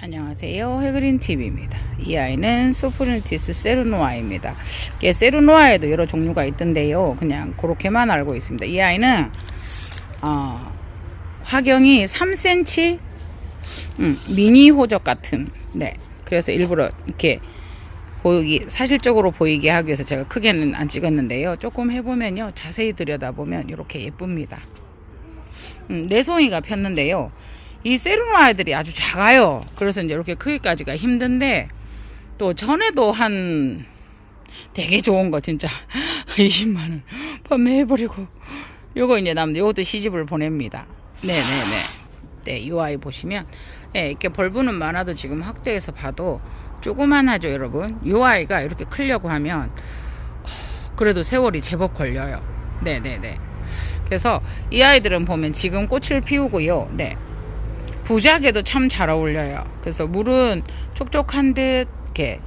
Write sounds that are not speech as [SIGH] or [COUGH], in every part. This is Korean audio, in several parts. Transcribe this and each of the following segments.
안녕하세요. 해그린 TV입니다. 이 아이는 소프르티스 세르노아입니다. 세르노아에도 여러 종류가 있던데요. 그냥 그렇게만 알고 있습니다. 이 아이는 어, 화경이 3cm 음, 미니 호적 같은 네. 그래서 일부러 이렇게 보이기 사실적으로 보이게 하기 위해서 제가 크게는 안 찍었는데요. 조금 해보면요. 자세히 들여다보면 이렇게 예쁩니다. 음, 내송이가 폈는데요. 이 세르노 아이들이 아주 작아요. 그래서 이제 이렇게 크기까지가 힘든데 또 전에도 한 되게 좋은 거 진짜 [LAUGHS] 20만 원 판매해버리고 요거 이제 남들 요것도 시집을 보냅니다. 네네네. 네, 이 아이 보시면 예, 이렇게 벌브는 많아도 지금 확대해서 봐도 조그만하죠, 여러분. 이 아이가 이렇게 크려고 하면 어, 그래도 세월이 제법 걸려요. 네네네. 그래서 이 아이들은 보면 지금 꽃을 피우고요. 네. 부작에도 참 잘 어울려요. 그래서 물은 촉촉한 듯 이렇게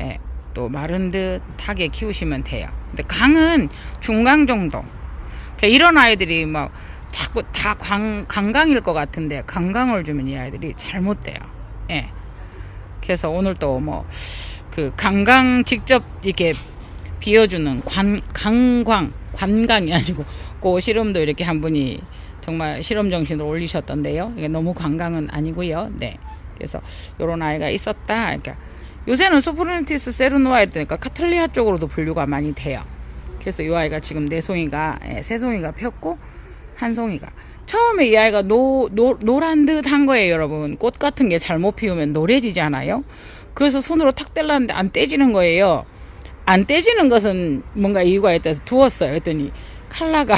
예, 또 마른 듯하게 키우시면 돼요. 근데 강은 중강 정도. 그러니까 이런 아이들이 막 자꾸 다 관, 강강일 것 같은데 강강을 주면 이 아이들이 잘못돼요. 예. 그래서 오늘 또 뭐 그 강강 직접 이렇게 비워주는 관 강광 관광이 아니고 그 실험도 이렇게 한 분이 정말 실험 정신으로 올리셨던데요. 이게 너무 관광은 아니고요. 네. 그래서 요런 아이가 있었다. 그러니까 요새는 소프르니티스 세르노아이니까 카틀리아 쪽으로도 분류가 많이 돼요. 그래서 이 아이가 지금 네 송이가 예, 세 송이가 폈고 한 송이가 처음에 이 아이가 노, 노, 노란 듯한 거예요, 여러분. 꽃 같은 게 잘못 피우면 노래지잖아요. 그래서 손으로 탁 떼려는데 안 떼지는 거예요. 안 떼지는 것은 뭔가 이유가 있다 해서 두었어요. 했더니 칼라가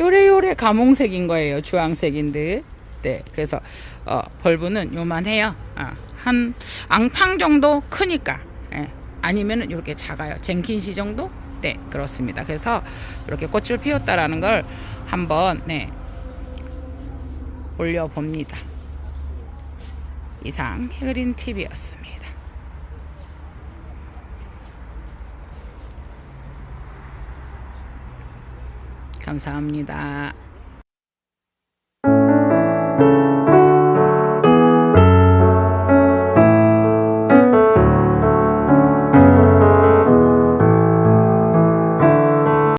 요래요래 가몽색인 거예요. 주황색인 듯. 네. 그래서 어, 벌브는 요만해요. 어, 한 앙팡 정도 크니까. 예. 아니면은 이렇게 작아요. 젠킨시 정도? 네, 그렇습니다. 그래서 이렇게 꽃을 피웠다라는 걸 한번 네. 올려 봅니다. 이상 해그린 TV였습니다. 감사합니다.